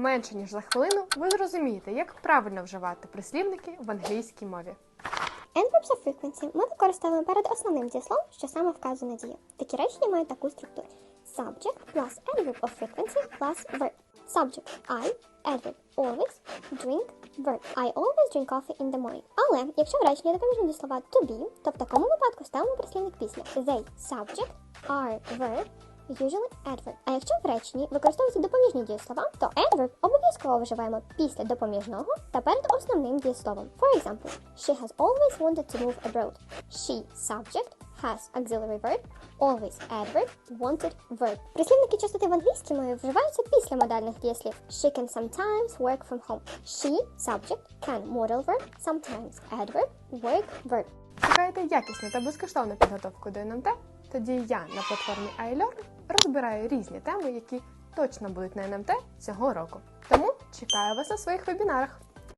менше ніж за хвилину ви зрозумієте, як правильно вживати прислівники в англійській мові. Adverbs of frequency ми використовуємо перед основним дієсловом, що саме вказує на дію. Такі речення мають таку структуру: subject plus adverb of frequency plus verb. Subject I, adverb always, drink, verb. I always drink coffee in the morning. Але якщо в реченні допоміжні дієслова to be, то в такому випадку ставимо прислівник після. They subject, are verb, usually adverb. А якщо в реченні використовуються допоміжні дієслова, то adverb обов'язково вживаємо після допоміжного та перед основним дієсловом. For example, she has always wanted to move abroad. She subject has auxiliary verb, always adverb, wanted verb. Прислівники частоти в англійській мові вживаються після модальних дієслів. She can sometimes work from home. She subject can modal verb, sometimes adverb, work verb. Шукаєте якісну та безкоштовну підготовку до НМТ? Тоді я на платформі iLearn розбираю різні теми, які точно будуть на НМТ цього року. Тому чекаю вас на своїх вебінарах.